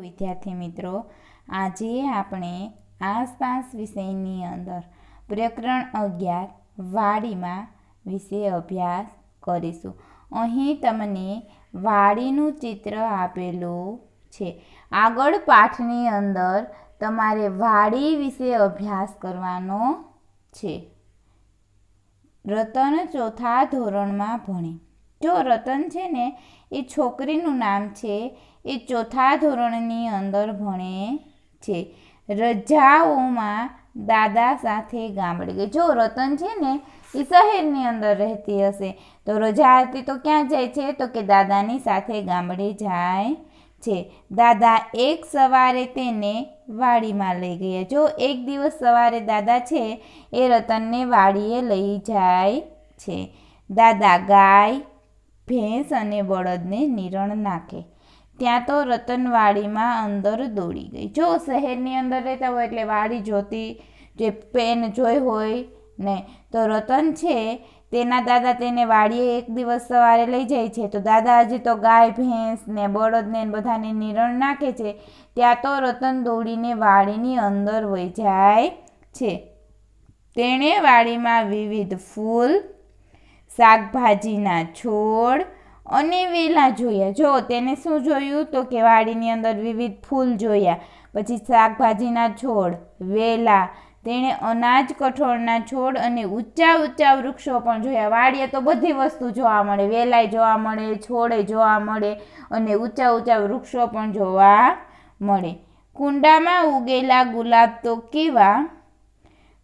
વિદ્યાર્થી મિત્રો, આજે આપણે આસપાસ વિષયની અંદર પ્રકરણ અગિયાર વાડીમાં વિશે અભ્યાસ કરીશું. અહીં તમને વાડીનું ચિત્ર આપેલું છે. આગળ પાઠની અંદર તમારે વાડી વિશે અભ્યાસ કરવાનો છે. રતન ચોથા ધોરણમાં ભણે. જો રતન છે ને, એ છોકરીનું નામ છે, એ ચોથા ધોરણની અંદર ભણે છે. રજાઓમાં દાદા સાથે ગામડે ગઈ. જો રતન છે ને, એ શહેરની અંદર રહેતી હશે, તો રજા હતી તો ક્યાં જાય છે? તો કે દાદાની સાથે ગામડે જાય છે. દાદા એક સવારે તેને વાડીમાં લઈ ગયા. જો એક દિવસ સવારે દાદા છે, એ રતનને વાડીએ લઈ જાય છે. દાદા ગાય ભેંસ અને બળદને નિરણ નાખે. ત્યાં તો રતનવાડીમાં અંદર દોડી ગઈ. જો શહેરની અંદર રહેતા હોય એટલે વાડી જોતી, જે પેન જોઈ હોય ને, તો રતન છે તેના દાદા તેને વાડીએ એક દિવસ સવારે લઈ જાય છે. તો દાદા હજી તો ગાય, ભેંસ ને બળદને બધાને નિરણ નાખે છે. ત્યાં તો રતન દોડીને વાડીની અંદર વહી જાય છે. તેણે વાડીમાં વિવિધ ફૂલ શાકભાજીના છોડ અને વેલા જોયા. જો, તેને શું જોયું? તો કે વાડીની અંદર વિવિધ ફૂલ જોયા. પછી શાકભાજીના છોડ, વેલા, તેણે અનાજ કઠોળના છોડ અને ઊંચા ઊંચા વૃક્ષો પણ જોયા. વાડીએ તો બધી વસ્તુ જોવા મળે. વેલાય જોવા મળે, છોડે જોવા મળે અને ઊંચા ઊંચા વૃક્ષો પણ જોવા મળે. કુંડામાં ઉગેલા ગુલાબ તો કેવા?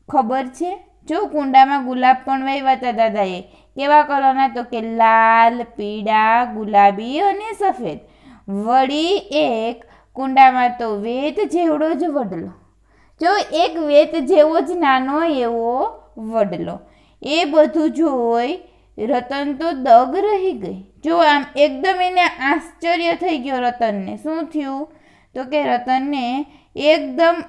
ખબર છે? જો, કુંડામાં ગુલાબ પણ વહેવાતા દાદાએ. કેવા કલરના? તો કે લાલ, પીળા, ગુલાબી અને સફેદ. વળી એક કુંડામાં તો વેત જેવડો જ વડલો. જો એક વેત જેવો જ નાનો એવો વડલો. એ બધું જોઈ રતન તો દગ રહી ગઈ. જો આમ એકદમ એને આશ્ચર્ય થઈ ગયો રતનને. શું થયું? તો કે રતનને એકદમ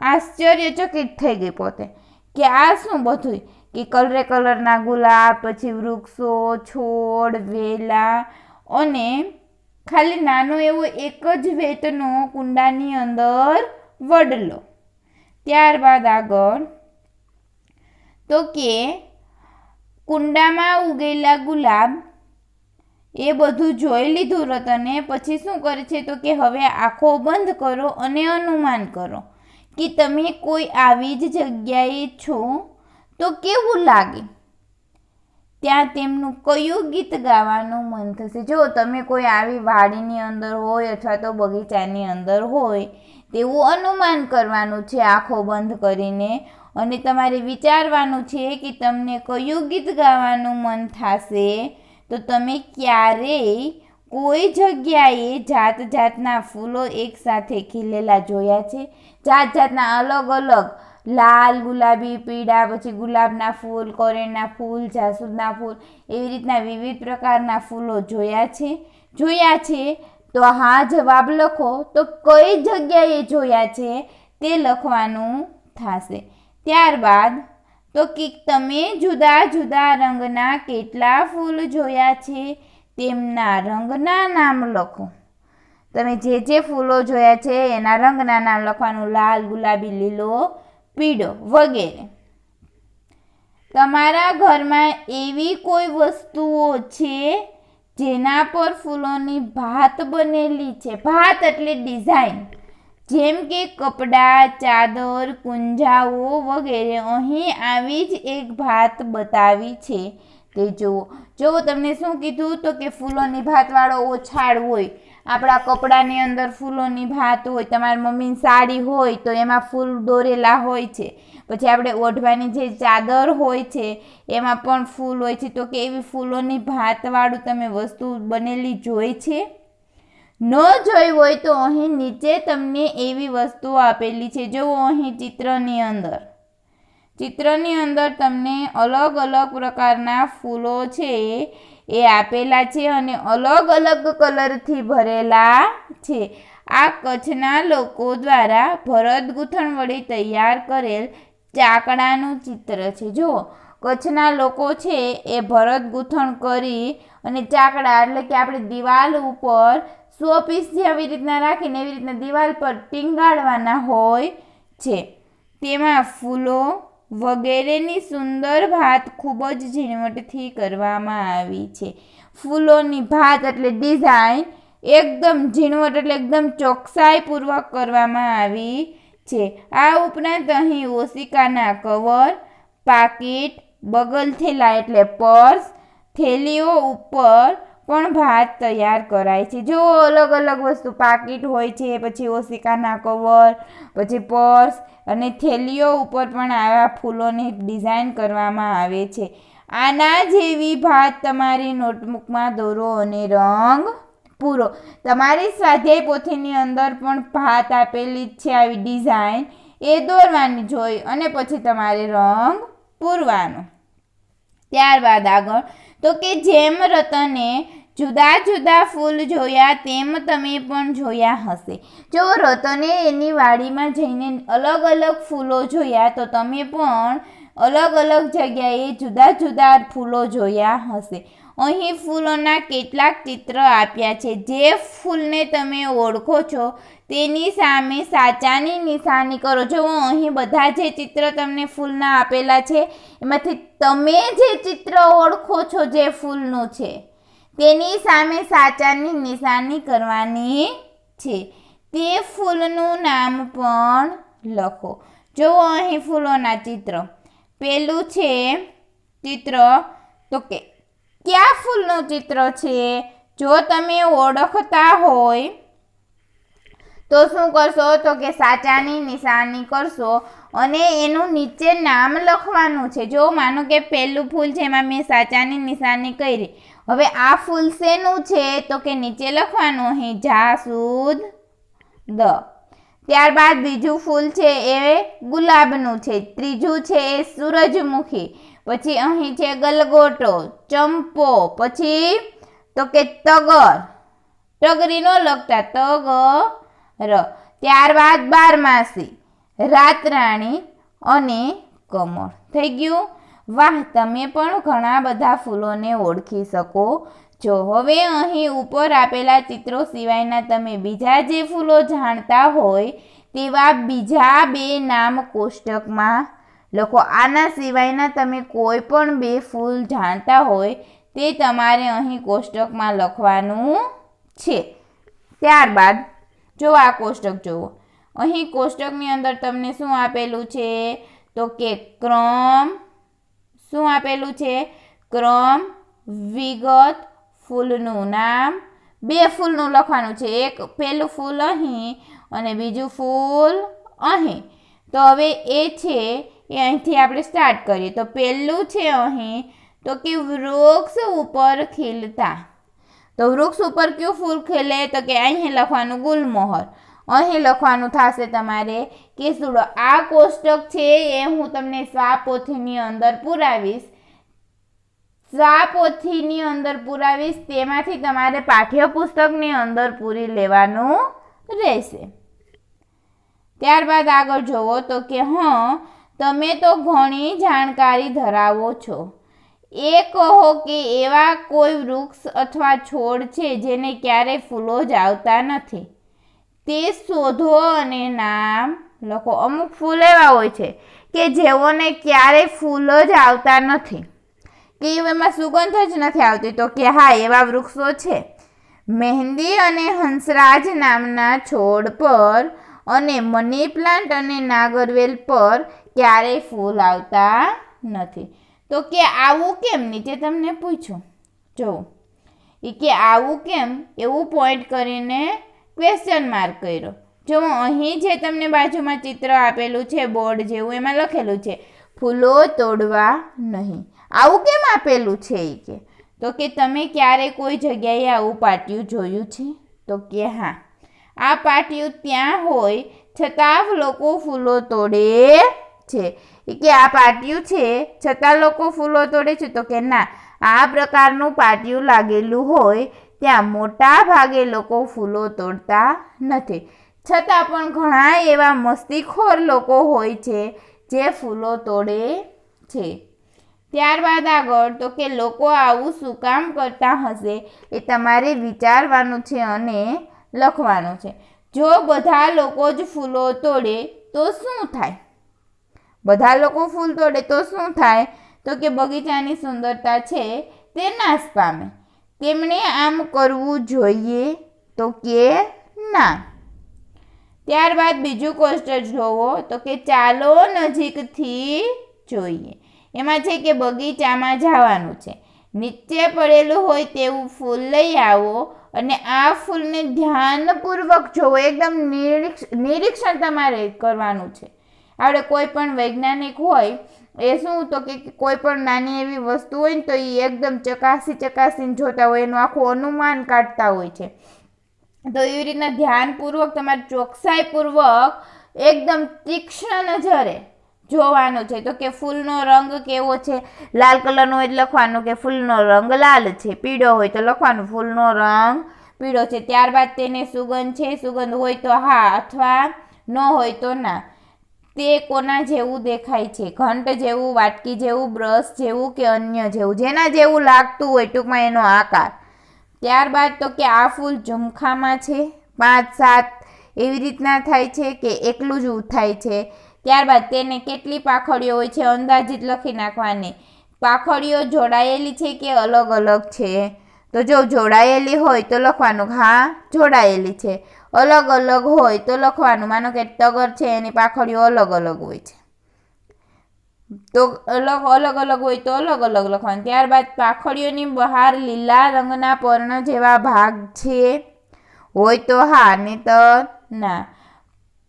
આશ્ચર્યચકિત થઈ ગઈ પોતે. કે આ શું બધું કે કલરે કલરના ગુલાબ, પછી વૃક્ષો, છોડ, વેલા અને ખાલી નાનો એવો એક જ વેતનો કુંડાની અંદર વડલો. ત્યારબાદ આગળ તો કે કુંડામાં ઉગેલા ગુલાબ એ બધું જોઈ લીધું રતને, પછી શું કરે છે? તો કે હવે આંખો બંધ કરો અને અનુમાન કરો. કે તમે કોઈ આવી જ જગ્યાએ છો તો કેવું લાગે? ત્યાં તેમનું કયું ગીત ગાવાનું મન થશે? જો તમે કોઈ આવી વાડીની અંદર હોય અથવા તો બગીચાની અંદર હોય, તેવું અનુમાન કરવાનું છે આંખો બંધ કરીને અને તમારે વિચારવાનું છે કે તમને કયું ગીત ગાવાનું મન થશે, તો તમે ક્યારેય કોઈ જગ્યાએ જાત જાતના ફૂલો એકસાથે ખીલેલા જોયા છે? જાત જાતના અલગ અલગ લાલ ગુલાબી, પીળા, પછી ગુલાબના ફૂલ કોરેણના ફૂલ, જાસૂદના ફૂલ, એવી રીતના વિવિધ પ્રકારના ફૂલો જોયા છે. જોયા છે? તો હા, જવાબ લખો. તો કઈ જગ્યાએ જોયા છે? તે લખવાનું થશે. ત્યારબાદ, તો કે તમે જુદા જુદા રંગના કેટલા ફૂલ જોયા છે? તેમના રંગના નામ લખો. તમે જે જે ફૂલો જોયા છે, એના રંગના નામ લખવાનું લાલ, ગુલાબી, લીલો, પીળો વગેરે. તમારા ઘરમાં એવી કોઈ વસ્તુઓ છે, જેના પર ફૂલોની ભાત બનેલી છે? ભાત એટલે ડિઝાઇન. જેમ કે કપડાં, ચાદર, કુંજાઓ વગેરે. અહીં આવી જ એક ભાત બતાવી છે. તે જુઓ. જો તમને શું કીધું તો કે ફૂલોની ભાતવાળો ઓછાળ હોય આપણા કપડાની અંદર ફૂલોની ભાત હોય, તમારી મમ્મીની સાડી હોય, તો એમાં ફૂલ દોરેલા હોય છે. પછી આપણે ઓઢવાની જે ચાદર હોય છે, એમાં પણ ફૂલ હોય છે. તો કે એવી ફૂલોની ભાતવાળું તમે વસ્તુ બનેલી જોઈ છે? ન જોઈ હોય તો અહીં નીચે તમને એવી વસ્તુઓ આપેલી છે. જુઓ અહીં ચિત્રની અંદર. ચિત્રની અંદર તમને અલગ અલગ પ્રકારના ફૂલો છે. એ આપેલા છે અને અલગ અલગ કલરથી ભરેલા છે. આ કચ્છના લોકો દ્વારા ભરત ગૂંથણ વડે તૈયાર કરેલ ચાકડાનું ચિત્ર છે. જુઓ કચ્છના લોકો છે એ ભરત ગૂંથણ કરી અને ચાકડા એટલે કે આપણે દિવાલ ઉપર સો જેવી રીતના રાખીને એવી રીતના દિવાલ પર ટીંગાડવાના હોય છે. તેમાં ફૂલો વગેરેની સુંદર ભાત ખૂબ જ ઝીણવટથી કરવામાં આવી છે. ફૂલોની ભાત એટલે ડિઝાઇન એકદમ ઝીણવટ એટલે એકદમ ચોકસાઈપૂર્વક કરવામાં આવી છે. આ ઉપરાંત અહીં ઓશિકાના કવર, પાકીટ, બગલ થેલા એટલે પર્સ, થેલીઓ ઉપર પણ ભાત તૈયાર કરાય છે. જો અલગ અલગ વસ્તુ પાકીટ હોય છે, પછી ઓશિકાના કવર, પછી પર્સ અને થેલીઓ ઉપર પણ આવા ફૂલોની ડિઝાઇન કરવામાં આવે છે. આના જેવી ભાત તમારી નોટબુકમાં દોરો અને રંગ પૂરો. તમારી સ્વાધ્યાય પોથીની અંદર પણ ભાત આપેલી જ છે આવી ડિઝાઇન. એ દોરવાની જોઈ અને પછી તમારે રંગ પૂરવાનો. ત્યારબાદ આગળ તો કે જેમ રતને જુદા જુદા ફૂલ જોયા, તેમ તમે પણ જોયા હશે. જો રતને એની વાડીમાં જઈને અલગ અલગ ફૂલો જોયા, તો તમે પણ અલગ અલગ જગ્યાએ જુદા જુદા ફૂલો જોયા હશે. અહીં ફૂલોના કેટલાક ચિત્ર આપ્યા છે. જે ફૂલને તમે ઓળખો છો, તેની સામે સાચાની નિશાની કરો. જુઓ, અહીં બધા જે ચિત્ર તમને ફૂલના આપેલા છે, એમાંથી તમે જે ચિત્ર ઓળખો છો જે ફૂલનું છે, તેની સામે સાચાની નિશાની કરવાની છે. તે ફૂલનું નામ પણ લખો. જુઓ અહીં ફૂલોના ચિત્ર. પેલું છે ચિત્ર, તો કે કયા ફૂલનું ચિત્ર છે? જો તમે ઓળખતા હોય, તો શું કરશો? તો કે સાચાની નિશાની કરશો અને એનું નીચે નામ લખવાનું છે. જો માનો કે પહેલું ફૂલ છે એમાં મેં સાચાની નિશાની કરી, હવે આ ફૂલ શેનું છે? તો કે નીચે લખવાનું, અહીં જાસૂદ દ. ત્યારબાદ બીજું ફૂલ છે એ ગુલાબનું છે. ત્રીજું છે એ સૂરજમુખી. પછી અહીં છે ગલગોટો, ચંપો, પછી તો કે તગર. ટગરીનો નો લખતા તગ ર ત્યારબાદ બારમાસી, રાતરાણી અને કમળ. થઈ ગયું? વાહ, તમે પણ ઘણા બધા ફૂલોને ઓળખી શકો છો હવે અહીં ઉપર આપેલા ચિત્રો સિવાયના તમે બીજા જે ફૂલો જાણતા હોય, તેવા બીજા બે નામ કોષ્ટકમાં લખો. આના સિવાયના તમે કોઈ પણ બે ફૂલ જાણતા હોય, તે તમારે અહીં કોષ્ટકમાં લખવાનું છે. ત્યારબાદ જો આ કોષ્ટક જુઓ. અહીં કોષ્ટકની અંદર તમને શું આપેલું છે? તો કે ક્રમ, શું આપેલું છે? ક્રમ વિગત ફૂલનું નામ. બે ફૂલનું લખવાનું છે. એક પહેલું ફૂલ અહીં અને બીજું ફૂલ અહીં. તો હવે એ છે એ અહીંથી આપણે સ્ટાર્ટ કરીએ. તો પહેલું છે અહીં. તો કે વૃક્ષ ઉપર ખીલતા. તો વૃક્ષ ઉપર કયું ફૂલ ખીલે? તો કે અહીં લખવાનું ગુલમોહર. અહીં લખવાનું થશે તમારે કેસુડો આ કોષ્ટક છે એ હું તમને સ્વાપોથીની અંદર પુરાવીશ. સ્વાપોથીની અંદર પુરાવીશ, તેમાંથી તમારે પાઠ્યપુસ્તકની અંદર પૂરી લેવાનું રહેશે. ત્યારબાદ આગળ જુઓ તો કે હં, તમે તો ઘણી જાણકારી ધરાવો છો. એ કહો કે એવા કોઈ વૃક્ષ અથવા છોડ છે જેને ક્યારેય ફૂલો જ આવતા નથી. તે શોધો અને નામ લખો. અમુક ફૂલ એવા હોય છે કે જેઓને ક્યારેય ફૂલ જ આવતા નથી. કે એમાં સુગંધ જ નથી આવતી. તો કે હા, એવા વૃક્ષો છે. મહેંદી અને હંસરાજ નામના છોડ પર અને મની પ્લાન્ટ અને નાગરવેલ પર ક્યારેય ફૂલ આવતા નથી. તો કે આવું કેમ? નીચે તમને પૂછું. જો એ કે આવું કેમ? એવું પોઈન્ટ કરીને ક્વેશ્ચન માર્ક કર્યો. જો અહીં જે તમને બાજુમાં ચિત્ર આપેલું છે બોર્ડ જેવું, એમાં લખેલું છે, ફૂલો તોડવા નહીં. આવું કેમ આપેલું છે એ કે? તો કે તમે ક્યારે કોઈ જગ્યાએ આવું પાટિયું જોયું છે? તો કે હા. આ પાટિયું ત્યાં હોય, છતાં લોકો ફૂલો તોડે છે. કે આ પાટિયું છે, છતાં લોકો ફૂલો તોડે છે. તો કે ના, આ પ્રકારનું પાટિયું લાગેલું હોય, ત્યાં મોટા ભાગે લોકો ફૂલો તોડતા નથી. છતાં પણ ઘણા એવા મસ્તીખોર લોકો હોય છે, જે ફૂલો તોડે છે. ત્યારબાદ આગળ તો કે લોકો આવું શું કામ કરતા હશે એ તમારે વિચારવાનું છે અને લખવાનું છે. જો બધા લોકો જ ફૂલો તોડે તો શું થાય? બધા લોકો ફૂલ તોડે તો શું થાય? તો કે બગીચાની સુંદરતા છે તે નાશ પામે. તેમણે આમ કરવું જોઈએ તો કે ના? ત્યારબાદ બીજું કોષ્ટક જોવો તો કે ચાલો નજીકથી જોઈએ. એમાં છે કે બગીચામાં જવાનું છે. નીચે પડેલું હોય તેવું ફૂલ લઈ આવો અને આ ફૂલને ધ્યાનપૂર્વક જોવો. એકદમ નિરીક્ષણ તમારે કરવાનું છે. આપણે કોઈ પણ વૈજ્ઞાનિક હોય, એ શું તો કે કોઈ પણ નાની એવી વસ્તુ હોય ને તો એ એકદમ ચકાસી ચકાસીને જોતા હોય, એનું આખું અનુમાન કાઢતા હોય છે. તો એવી રીતના ધ્યાનપૂર્વક, તમારે ચોકસાઈપૂર્વક, એકદમ તીક્ષ્ણ નજરે જોવાનું છે. તો કે ફૂલનો રંગ કેવો છે? લાલ કલરનો હોય લખવાનું કે ફૂલનો રંગ લાલ છે? પીળો હોય તો લખવાનું. ફૂલનો રંગ પીળો છે. ત્યારબાદ તેને સુગંધ છે. સુગંધ હોય તો હા અથવા ન હોય તો ના. તે કોના જેવું દેખાય છે? ઘંટ જેવું, વાટકી જેવું, બ્રશ જેવું કે અન્ય જેવું? જેના જેવું લાગતું હોય ટૂંકમાં એનો આકાર. ત્યારબાદ તો કે આ ફૂલ ઝુમખામાં છે. પાંચ, સાત એવી રીતના થાય છે કે એકલું જ થાય છે. ત્યારબાદ તેને કેટલી પાખડીઓ હોય છે અંદાજિત લખી નાખવાની. પાખડીઓ જોડાયેલી છે કે અલગ અલગ છે? તો જો જોડાયેલી હોય તો લખવાનું હા, જોડાયેલી છે. અલગ અલગ હોય તો લખવાનું. માનો કે તગર છે, એની પાખડીઓ અલગ અલગ હોય છે. તો અલગ અલગ અલગ હોય તો અલગ અલગ લખવાનું. ત્યારબાદ પાખડીઓની બહાર લીલા રંગના પર્ણ જેવા ભાગ છે. હોય તો હા, નહીં તો ના.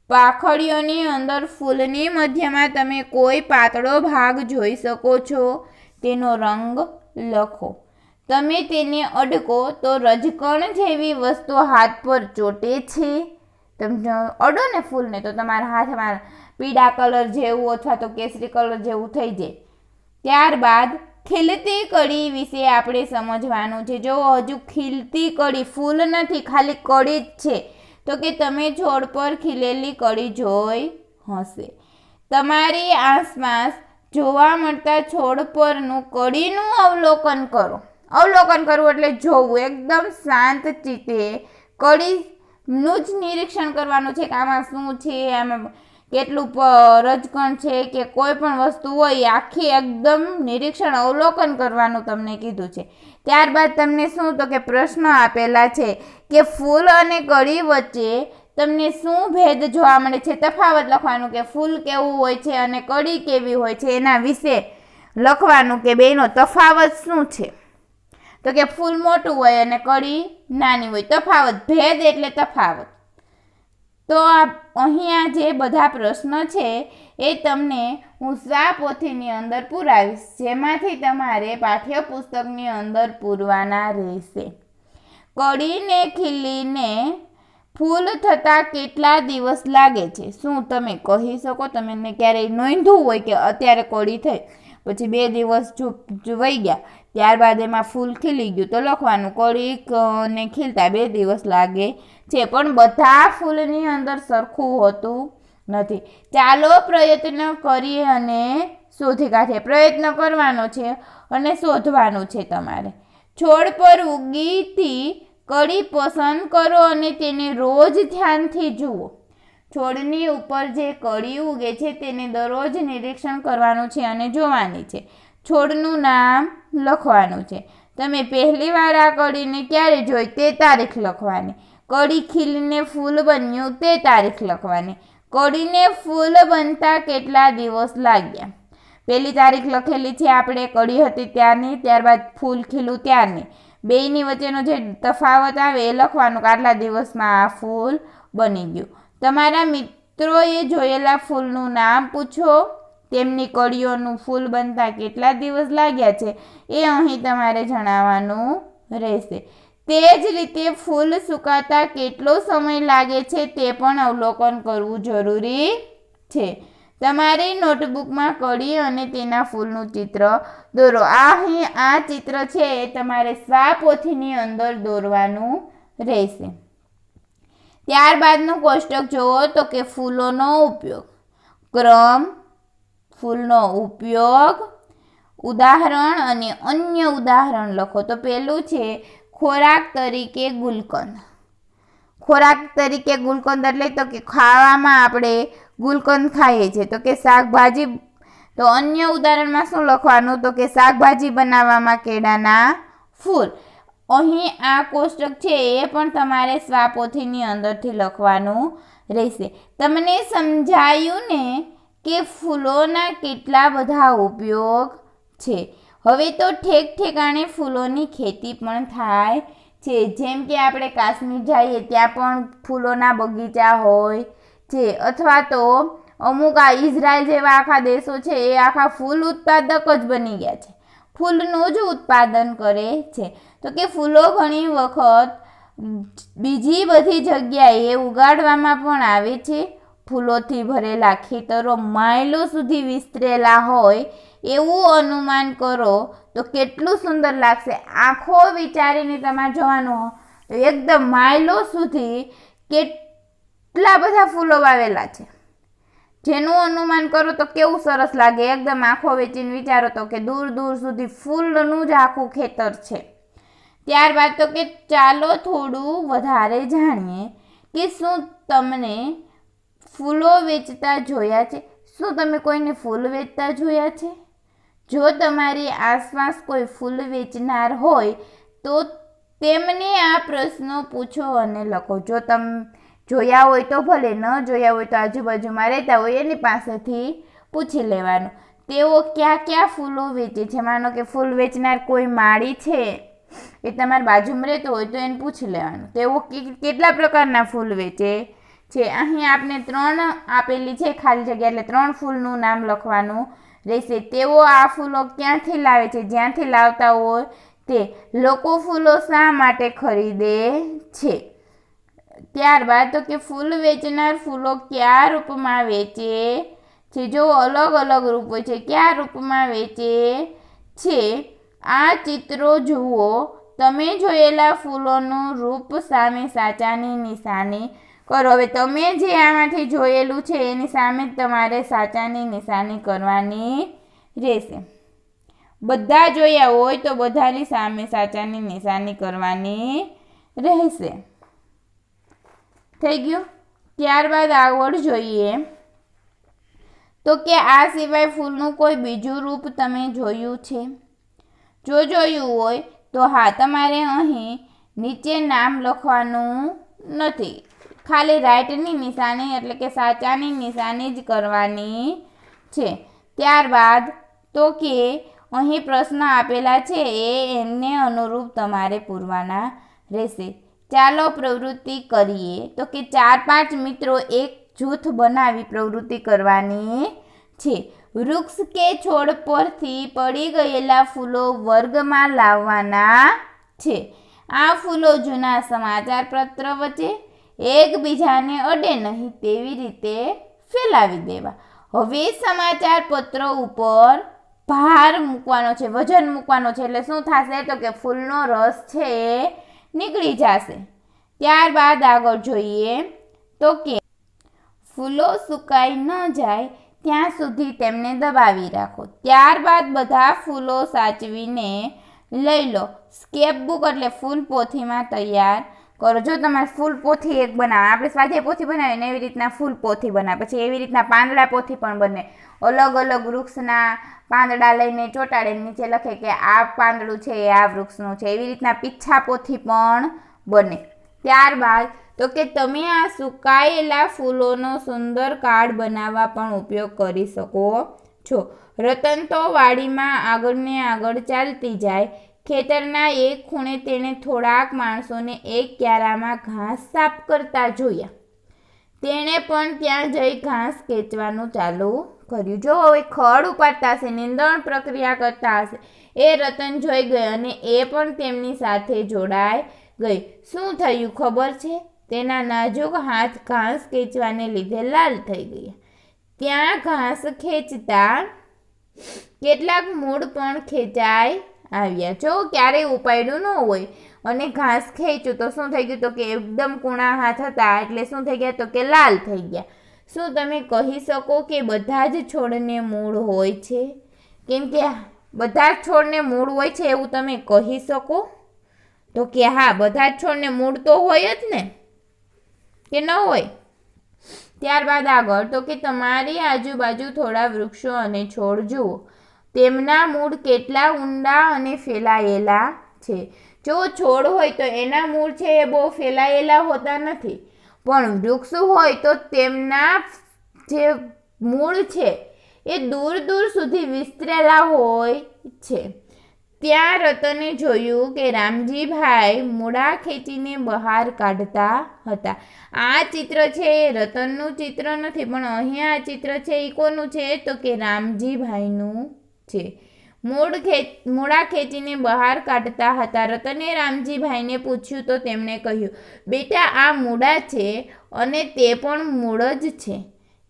પાખડીઓની અંદર ફૂલની મધ્યમાં તમે કોઈ પાતળો ભાગ જોઈ શકો છો. તેનો રંગ લખો. તમે તેને અડકો તો રજકણ જેવી વસ્તુ હાથ પર ચોટે છે. તમે અડો ને ફૂલને તો તમારા હાથમાં પીળા કલર જેવું અથવા તો કેસરી કલર જેવું થઈ જાય. ત્યારબાદ ખીલતી કડી વિશે આપણે સમજવાનું છે. જો હજુ ખીલતી કડી ફૂલ નથી, ખાલી કડી જ છે. તો કે તમે છોડ પર ખીલેલી કળી જોઈ હશે. તમારી આસપાસ જોવા મળતા છોડ પરનું કળીનું અવલોકન કરો. અવલોકન કરવું એટલે જોવું. એકદમ શાંત ચિત્તે કળીનું જ નિરીક્ષણ કરવાનું છે કે આમાં શું છે, આમાં કેટલું રજકણ છે કે કોઈ પણ વસ્તુ હોય આખી એકદમ નિરીક્ષણ અવલોકન કરવાનું તમને કીધું છે. ત્યારબાદ તમને શું તો કે પ્રશ્ન આપેલા છે કે ફૂલ અને કળી વચ્ચે તમને શું ભેદ જોવા મળે છે? તફાવત લખવાનું કે ફૂલ કેવું હોય છે અને કળી કેવી હોય છે? એના વિશે લખવાનું કે બેનો તફાવત શું છે? તો કે ફૂલ મોટું હોય અને કળી નાની હોય. તફાવત, ભેદ એટલે તફાવત. તો અહીંયા જે બધા પ્રશ્ન છે, એ તમને હું શા પોથીની અંદર પુરાવીશ, જેમાંથી તમારે પાઠ્યપુસ્તકની અંદર પૂરવાના રહેશે. કડીને ખીલીને ફૂલ થતાં કેટલા દિવસ લાગે છે? શું તમે કહી શકો? તમે ક્યારેય નોંધવું હોય કે અત્યારે કડી થઈ પછી બે દિવસ વહી ગયા. ત્યારબાદ એમાં ફૂલ ખીલી ગયું. તો લખવાનું કોળીક ને ખીલતા બે દિવસ લાગે છે, પણ બધા ફૂલની અંદર સરખું હોતું નથી. ચાલો પ્રયત્ન કરીએ અને શોધી કાઢીએ. પ્રયત્ન કરવાનો છે અને શોધવાનું છે તમારે. છોડ પર ઉગીથી કડી પસંદ કરો અને તેને રોજ ધ્યાનથી જુઓ. છોડની ઉપર જે કળી ઉગે છે તેને દરરોજ નિરીક્ષણ કરવાનું છે અને જોવાની છે. છોડનું નામ લખવાનું છે. તમે પહેલી વાર આ કળીને ક્યારે જોઈ તે તારીખ લખવાની. કળી ખીલીને ફૂલ બન્યું તે તારીખ લખવાની. કળીને ફૂલ બનતા કેટલા દિવસ લાગ્યા? પહેલી તારીખ લખેલી છે આપણે કળી હતી ત્યારની, ત્યારબાદ ફૂલ ખીલું ત્યારની. બેયની વચ્ચેનો જે તફાવત આવે એ લખવાનું કે આટલા દિવસમાં આ ફૂલ બની ગયું. તમારા મિત્રોએ જોયેલા ફૂલનું નામ પૂછો. તેમની કળીઓનું ફૂલ બનતા કેટલા દિવસ લાગ્યા છે એ અહીં તમારે જણાવવાનું રહેશે. તે જ રીતે ફૂલ સુકાતા કેટલો સમય લાગે છે તે પણ અવલોકન કરવું જરૂરી છે. તમારી નોટબુકમાં કળી અને તેના ફૂલનું ચિત્ર દોરો. આ અહીં આ ચિત્ર છે એ તમારે સ્વાપોથીની અંદર દોરવાનું રહેશે. ત્યારબાદનું કોષ્ટક જુઓ તો કે ફૂલોનો ઉપયોગ. ક્રમ, ફૂલનો ઉપયોગ, ઉદાહરણ અને અન્ય ઉદાહરણ લખો. તો પહેલું છે ખોરાક તરીકે ગુલકંદ. ખોરાક તરીકે ગુલકંદ એટલે તો કે ખાવામાં આપણે ગુલકંદ ખાઈએ છીએ. તો કે શાકભાજી, તો અન્ય ઉદાહરણમાં શું લખવાનું? તો કે શાકભાજી બનાવવામાં કેળાના ફૂલ. અહીં આ કોષ્ટક છે એ પણ તમારે સ્વાપોથીની અંદરથી લખવાનું રહેશે. તમને સમજાયું ને કે ફૂલોના કેટલા બધા ઉપયોગ છે? હવે તો ઠેક ઠેકાણે ફૂલોની ખેતી પણ થાય છે. જેમ કે આપણે કાશ્મીર જઈએ ત્યાં પણ ફૂલોના બગીચા હોય છે. અથવા તો અમુક આ ઇઝરાયલ જેવા આખા દેશો છે એ આખા ફૂલ ઉત્પાદક જ બની ગયા છે. ફૂલનું જ ઉત્પાદન કરે છે. તો કે ફૂલો ઘણી વખત બીજી બધી જગ્યાએ ઉગાડવામાં પણ આવે છે. ફૂલોથી ભરેલા ખેતરો માઇલો સુધી વિસ્તરેલા હોય એવું અનુમાન કરો તો કેટલું સુંદર લાગશે. આંખો વિચારીને તમારે જોવાનું એકદમ માઇલો સુધી કેટલા બધા ફૂલો વાવેલા છે. જેનું અનુમાન કરો તો કેવું સરસ લાગે. એકદમ આંખો વેચીને વિચારો તો કે દૂર દૂર સુધી ફૂલનું જ આખું ખેતર છે. ત્યારબાદ તો કે ચાલો થોડું વધારે જાણીએ કે શું તમને ફૂલો વેચતા જોયા છે. શું તમે કોઈને ફૂલ વેચતા જોયા છે? જો તમારી આસપાસ કોઈ ફૂલ વેચનાર હોય, તો તેમને આ પ્રશ્નો પૂછો અને લખો. જો તમે, જોયા હોય તો ભલે, ન જોયા હોય તો આજુબાજુમાં રહેતા હોય એની પાસેથી પૂછી લેવાનું. તેઓ ક્યાં ક્યાં ફૂલો વેચે છે? માનો કે ફૂલ વેચનાર કોઈ માળી છે? એ તમારા બાજુમાં રહેતો હોય તો એને પૂછી લેવાનું. તેઓ કેટલા પ્રકારના ફૂલ વેચે? છે અહીં આપણે ત્રણ આપેલી છે ખાલી જગ્યા, એટલે ત્રણ ફૂલનું નામ લખવાનું રહેશે. તેઓ આ ફૂલો ક્યાંથી લાવે છે? જ્યાંથી લાવતા હોય તે લોકો ફૂલો શા માટે ખરીદે છે? ત્યારબાદ તો કે ફૂલ વેચનાર ફૂલો કયા રૂપમાં વેચે છે? જો અલગ અલગ રૂપ હોય છે, કયા રૂપમાં વેચે છે? આ ચિત્રો જુઓ. તમે જોયેલા ફૂલોનું રૂપ સામે સાચાની નિશાની કરો. હવે તમે જે આમાંથી જોયેલું છે, એની સામે તમારે સાચાની નિશાની કરવાની રહેશે. બધા જોયા હોય તો બધાની સામે સાચાની નિશાની કરવાની રહેશે. થઈ ગયું? ત્યારબાદ આગળ જોઈએ. તો કે આ સિવાય ફૂલનું કોઈ બીજું રૂપ તમે જોયું છે? જો જોયું હોય, તો હા, તમારે અહીં નીચે નામ લખવાનું નથી. ખાલી રાઈટની નિશાની એટલે કે સાચાની નિશાની જ કરવાની છે. ત્યારબાદ તો કે અહીં પ્રશ્ન આપેલા છે, એ એમને અનુરૂપ તમારે પૂરવાના રહેશે. ચાલો પ્રવૃત્તિ કરીએ. તો કે ચાર પાંચ મિત્રો એક જૂથ બનાવી પ્રવૃત્તિ કરવાની છે. વૃક્ષ કે છોડ પરથી પડી ગયેલા ફૂલો વર્ગમાં લાવવાના છે. આ ફૂલો જૂના સમાચાર પત્ર વચ્ચે એકબીજાને અડે નહીં તેવી રીતે ફેલાવી દેવા. હવે સમાચાર પત્ર ઉપર ભાર મૂકવાનો છે, વજન મૂકવાનો છે, એટલે શું થશે તો કે ફૂલનો રસ છે એ નીકળી જશે. ત્યારબાદ આગળ જોઈએ તો કે ફૂલો સુકાઈ ન જાય ત્યાં સુધી તેમને દબાવી રાખો. ત્યારબાદ બધા ફૂલો સાચવીને લઈ લો. સ્કેપ બુક એટલે ફૂલ પોથીમાં તૈયાર કરો. જો તમારે ફૂલ પોથી એક બનાવે આપણે સ્વાધ્યાય પોથી બનાવીએ ને એવી રીતના ફૂલ પોથી બનાવે. પછી એવી રીતના પાંદડા પોથી પણ બને. અલગ અલગ વૃક્ષના પાંદડા લઈને ચોંટાડે નીચે લખે કે આ પાંદડું છે, એ આ વૃક્ષનું છે. એવી રીતના પીછા પોથી પણ બને. ત્યારબાદ તો કે તમે આ સુકાયેલા ફૂલોનો સુંદર કાર્ડ બનાવવા પણ ઉપયોગ કરી શકો. છો રતન તો વાડીમાં આગળને આગળ ચાલતી જાય. ખેતરના એક ખૂણે તેણે થોડાક માણસોને એક ક્યારામાં ઘાસ સાફ કરતા જોયા. તેણે પણ ત્યાં જઈ ઘાસ ખેંચવાનું ચાલુ કર્યું. જો, હવે ખડ ઉપાડતા હશે, નિંદણ પ્રક્રિયા કરતા હશે. એ રતન જોઈ ગઈ અને એ પણ તેમની સાથે જોડાઈ ગઈ. શું થયું ખબર છે? તેના નાજુક હાથ ઘાસ ખેંચવાને લીધે લાલ થઈ ગયા. ત્યાં ઘાસ ખેંચતા? કેટલાક મૂળ પણ ખેંચાય આવ્યા. જો ક્યારેય ઉપાડ્યું ન હોય અને ઘાસ ખેંચ્યું, તો શું થઈ ગયું? તો કે એકદમ કૂણા હાથ હતા, એટલે શું થઈ ગયા? તો કે લાલ થઈ ગયા. શું તમે કહી શકો કે બધા જ છોડને મૂળ હોય છે? કેમ કે બધા જ છોડને મૂળ હોય છે એવું તમે કહી શકો? તો કે હા, બધા જ છોડને મૂળ તો હોય જ ને. કે ન હોય. ત્યારબાદ આગળ તો કે તમારી આજુબાજુ થોડા વૃક્ષો અને છોડ જુઓ. તેમના મૂળ કેટલા ઊંડા અને ફેલાયેલા છે. જો છોડ હોય તો એના મૂળ છે એ બહુ ફેલાયેલા હોતા નથી. પણ વૃક્ષ હોય તો તેમના જે મૂળ છે એ દૂર દૂર સુધી વિસ્તરેલા હોય છે. ત્યાં રતને જોયું કે રામજીભાઈ મૂળા ખેંચીને બહાર કાઢતા હતા. આ ચિત્ર છે એ રતનનું ચિત્ર નથી, પણ અહીંયા આ ચિત્ર છે એ કોનું છે? તો કે રામજીભાઈનું છે. મૂળ ખેંચ મૂળા ખેંચીને બહાર કાઢતા હતા. રતને રામજીભાઈને પૂછ્યું તો તેમણે કહ્યું, બેટા, આ મૂળા છે અને તે પણ મૂળ જ છે.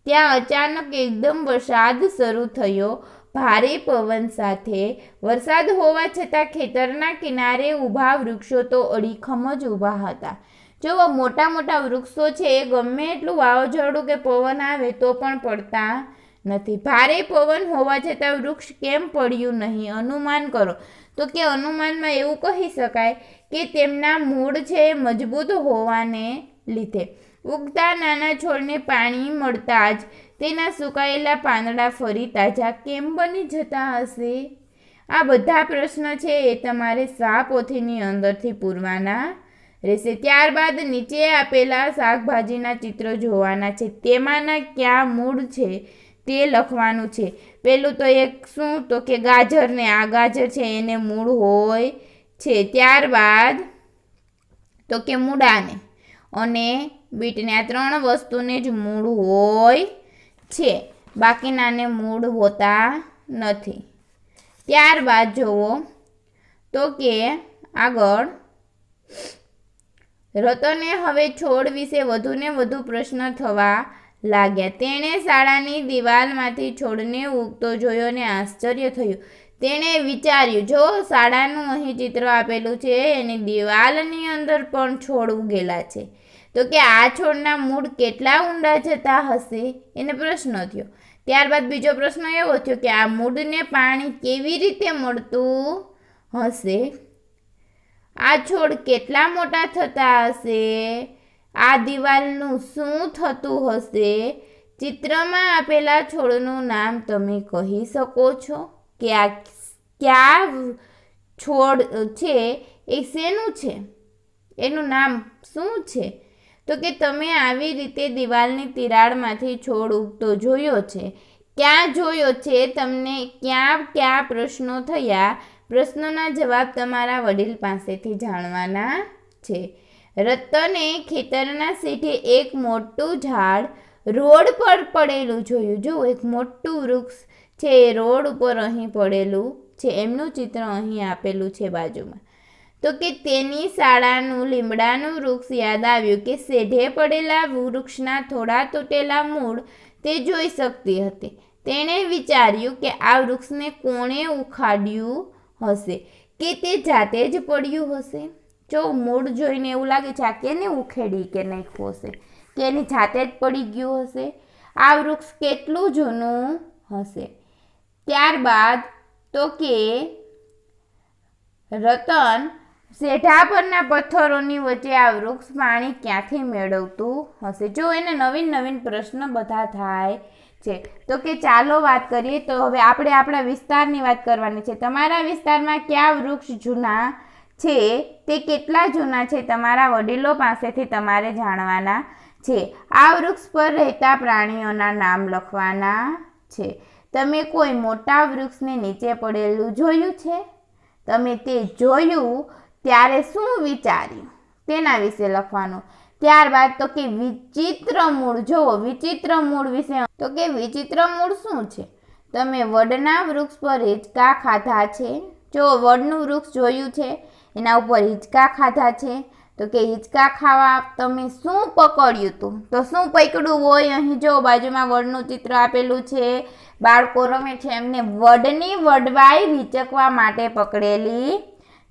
ત્યાં અચાનક એકદમ વરસાદ શરૂ થયો. ભારે પવન સાથે. વરસાદ હોવા છતાં ખેતરના કિનારે ઊભા વૃક્ષો તો અડીખમ જ ઊભા હતા. જો મોટા મોટા વૃક્ષો છે એ ગમે એટલું વાવાઝોડું કે પવન આવે તો પણ પડતા નથી. ભારે પવન હોવા છતાં વૃક્ષ કેમ પડ્યું નહીં? અનુમાન કરો. તો કે અનુમાનમાં એવું કહી શકાય કે તેમના મૂળ છે મજબૂત હોવાને લીધે. ઉગતા નાના છોડને પાણી મળતા જ તેના સુકાયેલા પાંદડા ફરી તાજા કેમ બની જતા હશે? આ બધા પ્રશ્ન છે એ તમારે સા પોથીની અંદરથી પૂરવાના રહેશે. ત્યારબાદ નીચે આપેલા શાકભાજીના ચિત્રો જોવાના છે. તેમાંના ક્યાં મૂળ છે તે લખવાનું છે. પેલું તો એક શું? તો કે ગાજરને આ ગાજર છે, એને મૂળ હોય છે. ત્યારબાદ તો કે મૂળાને. અને બીટને આ ત્રણ વસ્તુને જ મૂળ હોય છે. બાકીનાને મૂળ હોતા નથી. ત્યારબાદ જુઓ તો કે આગળ, રતને હવે છોડ વિશે વધુને વધુ પ્રશ્ન થવા લાગ્યા. તેણે શાળાની દિવાલમાંથી છોડને ઉગતો જોયો ને આશ્ચર્ય થયું. તેણે વિચાર્યું, જો શાળાનું અહીં ચિત્ર આપેલું છે, એની દિવાલની અંદર પણ છોડ ઉગેલા છે. તો કે આ છોડના મૂળ કેટલા ઊંડા જતા હશે? એને પ્રશ્ન થયો. ત્યારબાદ બીજો પ્રશ્ન એવો થયો કે આ મૂળને પાણી કેવી રીતે મળતું હશે? આ છોડ કેટલા મોટા થતા હશે? આ દિવાલનું શું થતું હશે? ચિત્રમાં આપેલા છોડનું નામ તમે કહી શકો છો કે આ ક્યાં છોડ છે? એ શેનું છે? એનું નામ શું છે? તો કે તમે આવી રીતે દિવાલની તિરાડમાંથી છોડ ઉગતો જોયો છે. ક્યાં જોયો છે તમને ક્યાં ક્યાં પ્રશ્નો થયા? પ્રશ્નોના જવાબ તમારા વડીલ પાસેથી જાણવાના છે. રતને ખેતરના સીઠે એક મોટું ઝાડ રોડ પર પડેલું જોયું. જો, એક મોટું વૃક્ષ છે એ રોડ ઉપર અહીં પડેલું છે. એમનું ચિત્ર અહીં આપેલું છે બાજુમાં. તો કે તેની શાળાનું, લીમડાનું વૃક્ષ યાદ આવ્યું કે શેઢે પડેલા વૃક્ષના થોડા તૂટેલા મૂળ તે જોઈ શકતી હતી. તેણે વિચાર્યું કે આ વૃક્ષને કોણે ઉખાડ્યું હશે? કે તે જાતે જ પડ્યું હશે? જો મૂળ જોઈને એવું લાગે છે, આ કેને ઉખેડી કે નાખ્યું હશે? કે એની જાતે જ પડી ગયું હશે? આ વૃક્ષ કેટલું જૂનું હશે? ત્યારબાદ તો કે રતન શેઢા પરના પથ્થરોની વચ્ચે આ વૃક્ષ પાણી ક્યાંથી મેળવતું હશે? જો એને નવીન નવીન પ્રશ્ન બધા થાય છે, તો કે ચાલો વાત કરીએ. તો હવે આપણે આપણા વિસ્તારની વાત કરવાની છે. તમારા વિસ્તારમાં કયા વૃક્ષ જૂના છે? તે કેટલા જૂના છે? તમારા વડીલો પાસેથી તમારે જાણવાના છે. આ વૃક્ષ પર રહેતા પ્રાણીઓના નામ લખવાના છે. તમે કોઈ મોટા વૃક્ષને નીચે પડેલું જોયું છે? તમે તે જોયું ત્યારે શું વિચાર્યું? તેના વિશે લખવાનું. ત્યારબાદ તો કે વિચિત્ર મૂળ, જુઓ, વિચિત્ર મૂળ વિશે તો કે વિચિત્ર મૂળ શું છે? તમે વડના વૃક્ષ પર હિંચકા ખાધા છે? જો વડનું વૃક્ષ જોયું છે, એના ઉપર હિંચકા ખાધા છે, તો કે હિંચકા ખાવા તમે શું પકડ્યું હતું તો શું પકડ્યું હોય? અહીં જો બાજુમાં વડનું ચિત્ર આપેલું છે, બાળકો રમે છે, એમને વડની વડવાઈ વિચકવા માટે પકડેલી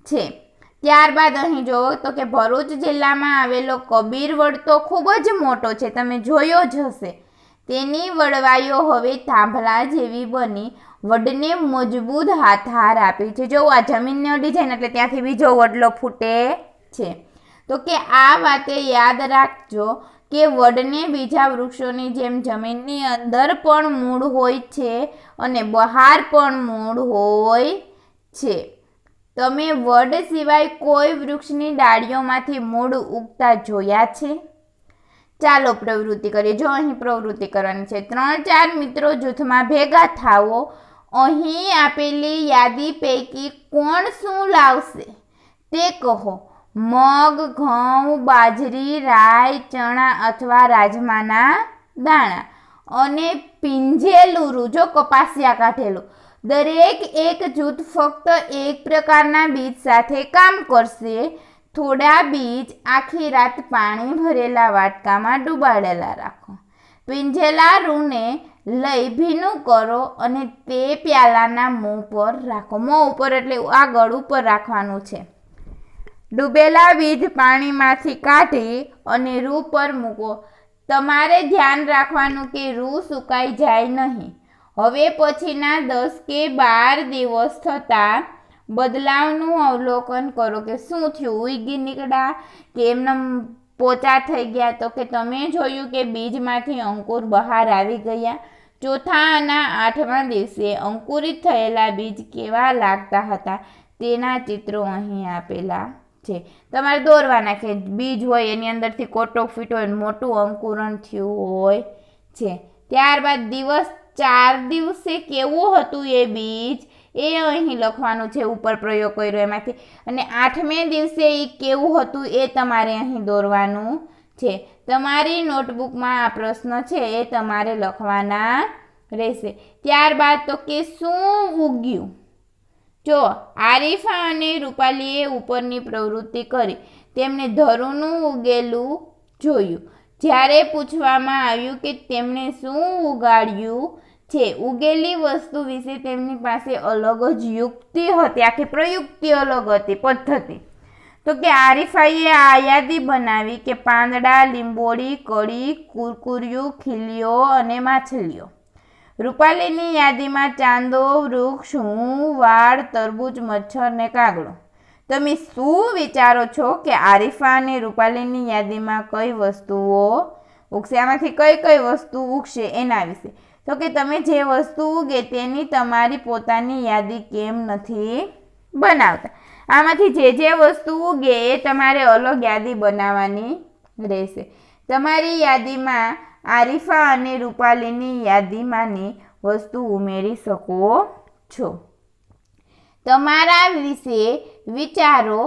છે. ત્યારબાદ અહીં જુઓ તો કે ભરૂચ જિલ્લામાં આવેલો કબીરવડ તો ખૂબ જ મોટો છે, તમે જોયો જ હશે. તેની વડવાઈઓ હવે થાંભલા જેવી બની. વડને મજબૂત હાથહાર આપી છે. જો આ જમીનને અડી જાય ને એટલે ત્યાંથી બીજો વડલો ફૂટે છે. તો કે આ વાતે યાદ રાખજો કે વડને બીજા વૃક્ષોની જેમ જમીનની અંદર પણ મૂળ હોય છે અને બહાર પણ મૂળ હોય છે. તમે વડ સિવાય કોઈ વૃક્ષની ડાળીઓમાંથી મૂળ ઉગતા જોયા છે? ચાલો પ્રવૃત્તિ કરીએ. જો અહીં પ્રવૃત્તિ કરવાની છે, ત્રણ ચાર મિત્રો જૂથમાં ભેગા થાવો અહીં આપેલી યાદી પૈકી કોણ શું લાવશે? તે કહો. મગ, ઘઉં, બાજરી, રાઈ, ચણા અથવા રાજમાના દાણા અને પિંજેલું રૂજો કપાસિયા કાઢેલું. દરેક એક જૂથ ફક્ત એક પ્રકારના બીજ સાથે કામ કરશે. થોડા બીજ આખી રાત પાણી ભરેલા વાટકામાં ડૂબાડેલા રાખો. પીંજેલા રૂને લઈ ભીનું કરો અને તે પ્યાલાના મોં પર રાખો. મોં ઉપર એટલે આગળ ઉપર રાખવાનું છે. ડૂબેલા બીજ પાણીમાંથી કાઢી અને રૂ પર મૂકો. તમારે ધ્યાન રાખવાનું કે રૂ સુકાઈ જાય નહીં. હવે પછીના દસ કે બાર દિવસ થતાં બદલાવનું અવલોકન કરો કે શું થયું? ઉગી નીકળ્યા કે એમને પોચા થઈ ગયા તો કે તમે જોયું કે બીજમાંથી અંકુર બહાર આવી ગયા? ચોથા અને આઠમા દિવસે અંકુરિત થયેલા બીજ કેવા લાગતા હતા? તેના ચિત્રો અહીં આપેલા છે. તમારે દોરવાના કે બીજ હોય, એની અંદરથી કોટો ફીટ હોય, મોટું અંકુરણ થયું હોય છે. ત્યારબાદ દિવસ ચાર દિવસે કેવું હતું એ બીજ? એ અહીં લખવાનું છે ઉપર પ્રયોગ કર્યો એમાંથી. અને આઠમે દિવસે એ કેવું હતું એ તમારે અહીં દોરવાનું છે. તમારી નોટબુકમાં આ પ્રશ્ન છે, એ તમારે લખવાના રહેશે. ત્યારબાદ તો કે શું ઉગ્યું? જો, આરિફા અને રૂપાલીએ ઉપરની પ્રવૃત્તિ કરી. તેમણે ધરુનું ઉગેલું જોયું. જ્યારે પૂછવામાં આવ્યું કે તેમણે શું ઉગાડ્યું છે, ઉગેલી વસ્તુ વિશે તેમની પાસે અલગ જ યુક્તિ હતી, આખી પ્રયુક્તિ અલગ હતી, પદ્ધતિ. તો કે આરિફાઈએ આ યાદી બનાવી કે પાંદડા, લીંબોળી કડી કુરકુરિયું, ખીલીઓ અને માછલીઓ. રૂપાલીની યાદીમાં ચાંદો, વૃક્ષ, હું, વાળ, તરબૂચ, મચ્છર ને કાગડો. તમે શું વિચારો છો કે આરિફા અને રૂપાલીની યાદીમાં કઈ વસ્તુઓ ઉગશે? આમાંથી કઈ કઈ વસ્તુ ઉગશે એના વિશે? તો કે તમે જે વસ્તુ ઉગે તેની તમારી પોતાની યાદી કેમ નથી બનાવતા? આમાંથી જે જે વસ્તુ ઉગે એ તમારે અલગ યાદી બનાવવાની રહેશે. તમારી યાદીમાં આરિફા અને રૂપાલીની યાદીમાંની વસ્તુ ઉમેરી શકો છો. તમારા વિશે વિચારો.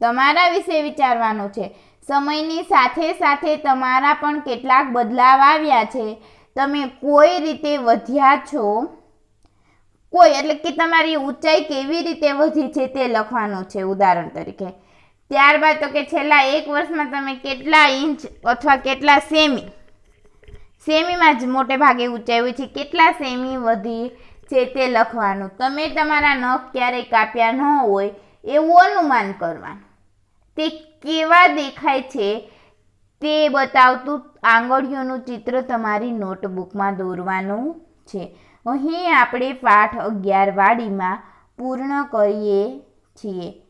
તમારા વિશે વિચારવાનું છે. સમયની સાથે સાથે તમારા પણ કેટલાક બદલાવ આવ્યા છે. તમે કોઈ રીતે વધ્યા છો? કોઈ, એટલે કે તમારી ઊંચાઈ કેવી રીતે વધી છે તે લખવાનું છે ઉદાહરણ તરીકે. ત્યારબાદ તો કે છેલ્લા એક વર્ષમાં તમે કેટલા ઇંચ અથવા કેટલા સેમી, સેમીમાં જ મોટે ભાગે ઊંચાઈ હોય છે. કેટલા સેમી વધી છે તે લખવાનું. તમે તમારા નખ ક્યારેય કાપ્યા ન હોય એવું અનુમાન કરવાનું. તે કેવા દેખાય છે તે બતાવતું આંગળીઓનું ચિત્ર તમારી નોટબુકમાં દોરવાનું છે. અહીં આપણે પાઠ અગિયાર વાડીમાં પૂર્ણ કરીએ છીએ.